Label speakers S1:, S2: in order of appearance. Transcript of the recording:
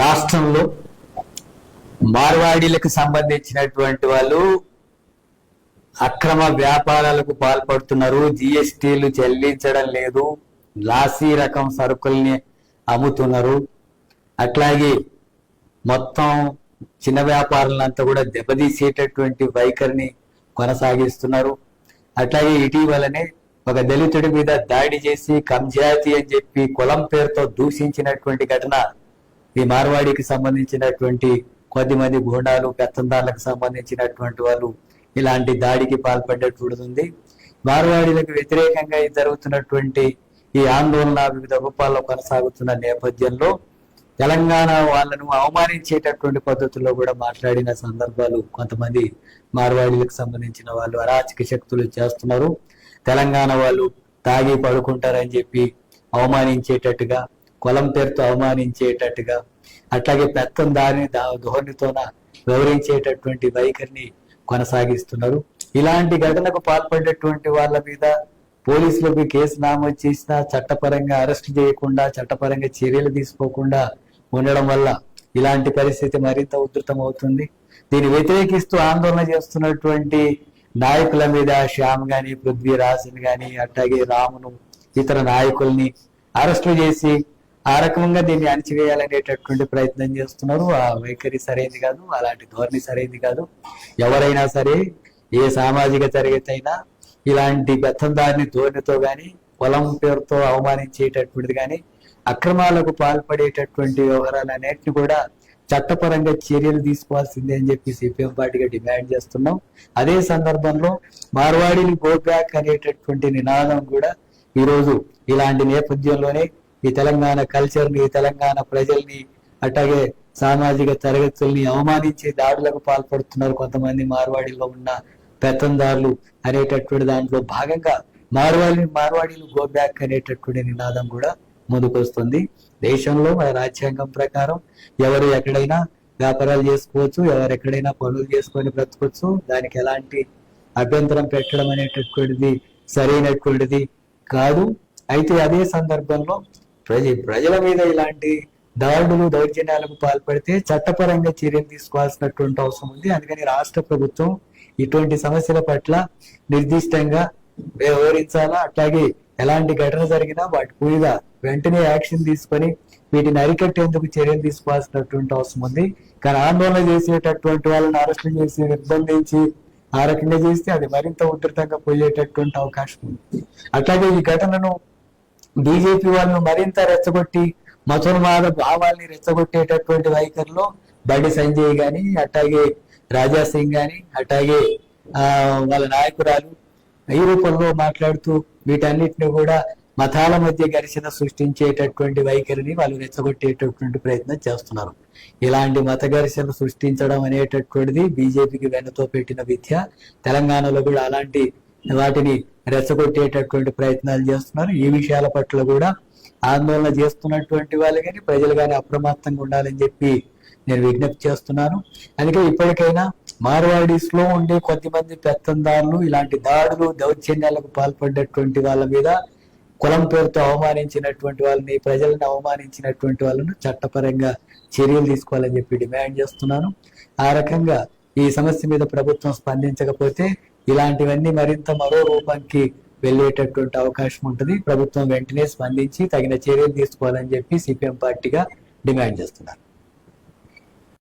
S1: రాష్ట్రంలో మార్వాడీలకు సంబంధించినటువంటి వాళ్ళు అక్రమ వ్యాపారాలకు పాల్పడుతున్నారు. జిఎస్టీలు చెల్లించడం లేదు. లాసీ రకం సరుకుల్ని అమ్ముతున్నారు. అట్లాగే మొత్తం చిన్న వ్యాపారులంతా కూడా దెబ్బతీసేటటువంటి వైఖరిని కొనసాగిస్తున్నారు. అట్లాగే ఇటీవలనే ఒక దళితుడి మీద దాడి చేసి కంజాతి అని చెప్పి కులం పేరుతో దూషించినటువంటి ఘటన ఈ మార్వాడికి సంబంధించినటువంటి కొద్దిమంది గూండాలు పెత్తందారులకు సంబంధించినటువంటి వాళ్ళు ఇలాంటి దాడికి పాల్పడ్డట్టుంది మార్వాడీలకు వ్యతిరేకంగా జరుగుతున్నటువంటి ఈ ఆందోళన వివిధ రూపాల్లో కొనసాగుతున్న నేపథ్యంలో తెలంగాణ వాళ్ళను అవమానించేటటువంటి పద్ధతుల్లో కూడా మాట్లాడిన సందర్భాలు కొంతమంది మార్వాడీలకు సంబంధించిన వాళ్ళు అరాచక శక్తులు చేస్తున్నారు. తెలంగాణ వాళ్ళు తాగి పడుకుంటారని చెప్పి అవమానించేటట్టుగా కులం పేరుతో అవమానించేటట్టుగా అట్లాగే పెత్తం దారిని ధోరణితోన వివరించేటటువంటి వైఖరిని కొనసాగిస్తున్నారు. ఇలాంటి ఘటనకు పాల్పడేటువంటి వాళ్ళ మీద పోలీసులకు కేసు నామోదు చేసినా చట్టపరంగా అరెస్ట్ చేయకుండా చట్టపరంగా చర్యలు తీసుకోకుండా ఉండడం వల్ల ఇలాంటి పరిస్థితి మరింత ఉధృతం అవుతుంది దీన్ని వ్యతిరేకిస్తూ ఆందోళన చేస్తున్నటువంటి నాయకుల మీద శ్యామ్ గాని పృథ్వీరాజన్ గాని అట్లాగే రామును ఇతర నాయకుల్ని అరెస్టు చేసి ఆ రకంగా దీన్ని అణచివేయాలనేటటువంటి ప్రయత్నం చేస్తున్నారు. ఆ వైఖరి సరైనది కాదు అలాంటి ధోరణి సరైనది కాదు. ఎవరైనా సరే ఏ సామాజిక తరగతి అయినా ఇలాంటి బెత్తందారిని ధోరణితో కానీ పొలం పేరుతో అవమానించేటటువంటిది కానీ అక్రమాలకు పాల్పడేటటువంటి వ్యవహారాలన్నింటినీ కూడా చట్టపరంగా చర్యలు తీసుకోవాల్సిందే అని చెప్పి సిపిఎం పార్టీగా డిమాండ్ చేస్తున్నాం. అదే సందర్భంలో మార్వాడిని గో బ్యాక్ అనేటటువంటి నినాదం కూడా ఈరోజు ఇలాంటి నేపథ్యంలోనే ఈ తెలంగాణ కల్చర్ని తెలంగాణ ప్రజల్ని అట్లాగే సామాజిక తరగతుల్ని అవమానించే దాడులకు పాల్పడుతున్నారు కొంతమంది మార్వాడిలో ఉన్న పెత్తందారులు అనేటటువంటి దాంట్లో భాగంగా మార్వాడి మార్వాడీలు గో బ్యాక్ అనేటటువంటి నినాదం కూడా ముందుకొస్తుంది. దేశంలో మన రాజ్యాంగం ప్రకారం ఎవరు ఎక్కడైనా వ్యాపారాలు చేసుకోవచ్చు ఎవరు ఎక్కడైనా పనులు చేసుకొని బ్రతకొచ్చు. దానికి ఎలాంటి అభ్యంతరం పెట్టడం అనేటటువంటిది సరైనటువంటిది కాదు. అయితే అదే సందర్భంలో ప్రజ ప్రజల మీద ఇలాంటి దాడులు దౌర్జన్యాలకు పాల్పడితే చట్టపరంగా చర్యలు తీసుకోవాల్సినటువంటి అవసరం ఉంది. అందుకని రాష్ట్ర ప్రభుత్వం ఇటువంటి సమస్యల పట్ల నిర్దిష్టంగా వ్యవహరించాలా? అట్లాగే ఎలాంటి ఘటన జరిగినా వాటి మీద వెంటనే యాక్షన్ తీసుకొని వీటిని అరికట్టేందుకు చర్యలు తీసుకోవాల్సినటువంటి అవసరం ఉంది. కానీ ఆందోళన చేసేటటువంటి వాళ్ళని అరెస్ట్ చేసి నిర్బంధించి ఆ రకంగా చేస్తే అది మరింత ఉధృతంగా పోయేటటువంటి అవకాశం ఉంది. అట్లాగే ఈ ఘటనను బీజేపీ వాళ్ళను మరింత రెచ్చగొట్టి మతోన్మాద భావాల్ని రెచ్చగొట్టేటటువంటి వైఖరిలో బండి సంజయ్ గాని అట్లాగే రాజా సింగ్ గాని అట్లాగే ఆ వాళ్ళ నాయకురాలు ఈ రూపంలో మాట్లాడుతూ వీటన్నిటిని కూడా మతాల మధ్య ఘర్షణ సృష్టించేటటువంటి వైఖరిని వాళ్ళు రెచ్చగొట్టేటటువంటి ప్రయత్నం చేస్తున్నారు. ఇలాంటి మత ఘర్షణ సృష్టించడం అనేటటువంటిది బీజేపీకి వెన్నతో పెట్టిన విద్య. తెలంగాణలో కూడా అలాంటి వాటిని రెచ్చగొట్టేటటువంటి ప్రయత్నాలు చేస్తున్నారు. ఈ విషయాల పట్ల కూడా ఆందోళన చేస్తున్నటువంటి వాళ్ళు కానీ ప్రజలు కానీ అప్రమత్తంగా ఉండాలని చెప్పి నేను విజ్ఞప్తి చేస్తున్నాను. అందుకే ఇప్పటికైనా మార్వాడీస్లో ఉండే కొద్దిమంది పెత్తందారులు ఇలాంటి దాడులు దౌర్జన్యాలకు పాల్పడ్డటువంటి వాళ్ళ మీద కులం పేరుతో అవమానించినటువంటి వాళ్ళని ప్రజలను అవమానించినటువంటి వాళ్ళను చట్టపరంగా చర్యలు తీసుకోవాలని చెప్పి డిమాండ్ చేస్తున్నాను. ఆ రకంగా ఈ సమస్య మీద ప్రభుత్వం స్పందించకపోతే ఇలాంటివన్నీ మరింత మరో రూపానికి వెళ్ళేటటువంటి అవకాశం ఉంటుంది. ప్రభుత్వం వెంటనే స్పందించి తగిన చర్యలు తీసుకోవాలని చెప్పి సిపిఎం పార్టీగా డిమాండ్ చేస్తున్నారు.